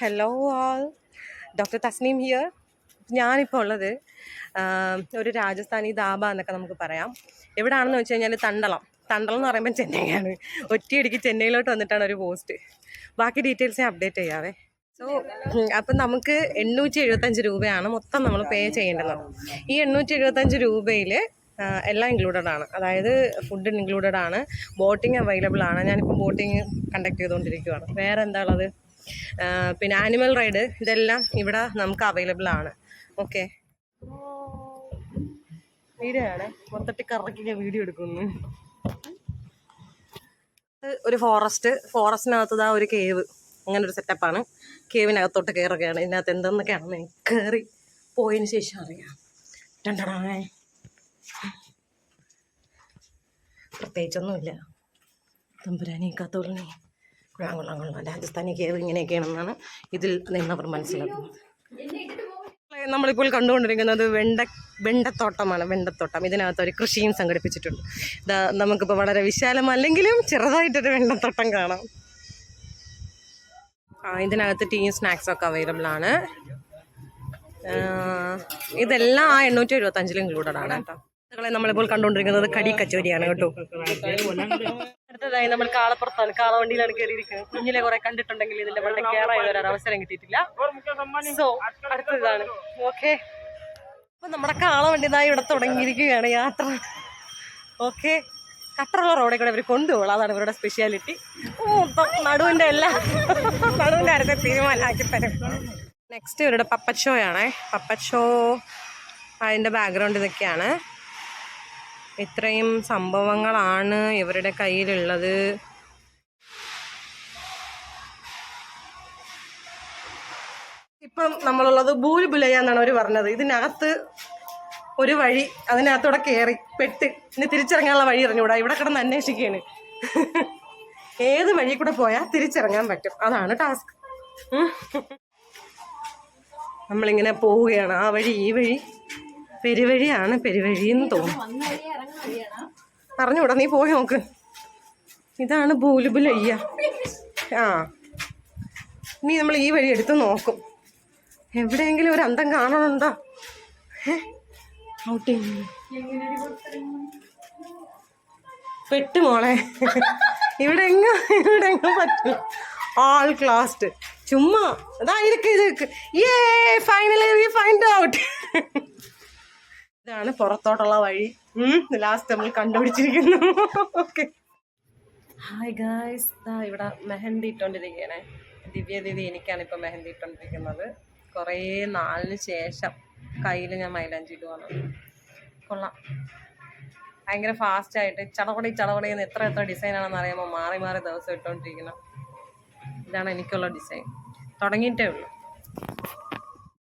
Hello all doctor Tasneem here ഞാനിപ്പോൾ ഉള്ളത് ഒരു രാജസ്ഥാനി ദാബ എന്നൊക്കെ നമുക്ക് പറയാം. എവിടാണെന്ന് വെച്ച് കഴിഞ്ഞാൽ തണ്ടളം. തണ്ടളം എന്ന് പറയുമ്പോൾ ചെന്നൈയാണ് ഒറ്റയടിക്ക് ചെന്നൈയിലോട്ട് വന്നിട്ടാണ് ഒരു പോസ്റ്റ്. ബാക്കി ഡീറ്റെയിൽസ് ഞാൻ അപ്ഡേറ്റ് ചെയ്യാവേ. സോ അപ്പം നമുക്ക് എണ്ണൂറ്റി എഴുപത്തഞ്ച് രൂപയാണ് മൊത്തം നമ്മൾ പേ ചെയ്യേണ്ടത്. ഈ എണ്ണൂറ്റി എഴുപത്തഞ്ച് രൂപയിൽ എല്ലാം ഇൻക്ലൂഡഡ് ആണ്. അതായത് ഫുഡ് ഇൻക്ലൂഡഡ് ആണ്. ബോട്ടിംഗ് അവൈലബിൾ ആണ്. ഞാനിപ്പോൾ ബോട്ടിംഗ് കണ്ടക്ട് ചെയ്തുകൊണ്ടിരിക്കുകയാണ് വേറെ എന്താ ഉള്ളത്? ആ, പിന്നെ ആനിമൽ റൈഡ് ഇതെല്ലാം ഇവിടെ നമുക്ക് അവൈലബിൾ ആണ്. ഓക്കെ വീഡിയോ ആണ്. മൊത്തത്തിൽ കറക്കി ഞാൻ വീഡിയോ എടുക്കുന്നു. ഒരു ഫോറസ്റ്റ് ഫോറസ്റ്റിനകത്തതാ ഒരു കേവ് അങ്ങനെ ഒരു സെറ്റപ്പാണ് കേവിനകത്തോട്ട് കയറുകയാണ് ഇതിനകത്ത് എന്തെന്നൊക്കെയാണെന്ന് കയറി പോയതിന് ശേഷം അറിയാം. രണ്ടടാണേ പ്രത്യേകിച്ചൊന്നുമില്ല. തമ്പുരാനെ കൊള്ളാം രാജസ്ഥാനി കേവ് ഇങ്ങനെയൊക്കെയാണെന്നാണ് ഇതിൽ നിന്നവർ മനസ്സിലാക്കുന്നത്. നമ്മളിപ്പോൾ കണ്ടുകൊണ്ടിരിക്കുന്നത് വെണ്ട വെണ്ടത്തോട്ടമാണ് വെണ്ടത്തോട്ടം. ഇതിനകത്ത് ഒരു കൃഷിയും സംഘടിപ്പിച്ചിട്ടുണ്ട്. ഇതാ നമുക്കിപ്പോൾ വളരെ വിശാലമല്ലെങ്കിലും ചെറുതായിട്ടൊരു വെണ്ടത്തോട്ടം കാണാം. ആ ഇതിനകത്ത് ടീയും സ്നാക്സൊക്കെ അവൈലബിൾ ആണ്. ഇതെല്ലാം ആ എണ്ണൂറ്റി എഴുപത്തഞ്ചിൽ ഇൻക്ലൂഡഡ് ആണ് കേട്ടോ. ഇതുങ്ങളെ നമ്മളിപ്പോൾ കണ്ടുകൊണ്ടിരിക്കുന്നത് കടി കച്ചോരിയാണ് കേട്ടോ. അടുത്തതായി നമ്മൾ കാളപ്പുറത്താണ്. കാളവണ്ടിയിലാണ് കയറിയിരിക്കുന്നത്. കുഞ്ഞിലെ കുറെ കണ്ടിട്ടുണ്ടെങ്കിൽ ഇതിന്റെ വളരെ കയറാൻ വരാൻ അവസരം കിട്ടിയിട്ടില്ല. സോ അടുത്തതാണ്. ഓക്കെ അപ്പൊ നമ്മുടെ കാളവണ്ടി ഇതായി ഇവിടെ തുടങ്ങിയിരിക്കുകയാണ് യാത്ര. ഓക്കെ കട്ടറുള്ള റോഡിൽ കൂടെ ഇവർ കൊണ്ടുപോകും അതാണ് ഇവരുടെ സ്പെഷ്യാലിറ്റി നടുവിന്റെ എല്ലാം നടുവിന്റെ അടുത്ത് തീരുമാനമാക്കി തരും? നെക്സ്റ്റ് ഇവരുടെ പപ്പച്ചോയാണ് പപ്പച്ചോ അതിന്റെ ബാക്ക്ഗ്രൗണ്ട് ഇതൊക്കെയാണ്. ഇത്രയും സംഭവങ്ങളാണ് ഇവരുടെ കയ്യിലുള്ളത്. ഇപ്പം നമ്മളുള്ളത് ഭൂരിബുലയ എന്നാണ് അവർ പറഞ്ഞത്. ഇതിനകത്ത് ഒരു വഴി അതിനകത്തൂടെ കയറി പെട്ട് ഇനി തിരിച്ചിറങ്ങാനുള്ള വഴി ഇറങ്ങൂടാ ഇവിടെ കിടന്ന് അന്വേഷിക്കുകയാണ്. ഏത് വഴി കൂടെ പോയാൽ തിരിച്ചിറങ്ങാൻ പറ്റും? അതാണ് ടാസ്ക്. നമ്മളിങ്ങനെ പോവുകയാണ്. ആ വഴി ഈ വഴി. പെരുവഴിയാണ് പെരുവഴിയെന്ന് തോന്നുന്നു. പറഞ്ഞൂടാ നീ പോയി നോക്ക്. ഇതാണ് ഭൂലുബുലയ്യ ആ. നീ നമ്മൾ ഈ വഴി എടുത്ത് നോക്കും. എവിടെയെങ്കിലും ഒരു അന്തം കാണണുണ്ടോ? ഔട്ടിങ് പെട്ട് മോളെ. ഇവിടെ എങ്ങും ഇവിടെ എങ്ങും പറ്റില്ല ആൾ ക്ലാസ്ഡ് ചുമ്മാ അതാ ഇതൊക്കെ ഏ ഫൈനലി ഫൈൻഡ് ഔട്ട് ഇതാണ് പുറത്തോട്ടുള്ള വഴി. ലാസ്റ്റ് നമ്മൾ കണ്ടുപിടിച്ചിരിക്കുന്നു. ഓക്കെ ഹായ് ഗായ്സ് ഇവിടെ മെഹന്തി ഇട്ടോണ്ടിരിക്കുകയാണ് ദിവ്യ ദീദി എനിക്കാണ് ഇപ്പം മെഹന്തി ഇട്ടോണ്ടിരിക്കുന്നത്. കുറേ നാളിന് ശേഷം കയ്യിൽ ഞാൻ മൈലാഞ്ചി ഇടുവാണ്. കൊള്ളാം. ഭയങ്കര ഫാസ്റ്റ് ആയിട്ട് ചടപടി എന്ന് എത്ര എത്ര ഡിസൈൻ ആണെന്ന് അറിയാമോ? മാറി മാറി ദിവസം ഇട്ടുകൊണ്ടിരിക്കണം ഇതാണ് എനിക്കുള്ള ഡിസൈൻ തുടങ്ങിയിട്ടേ ഉള്ളൂ.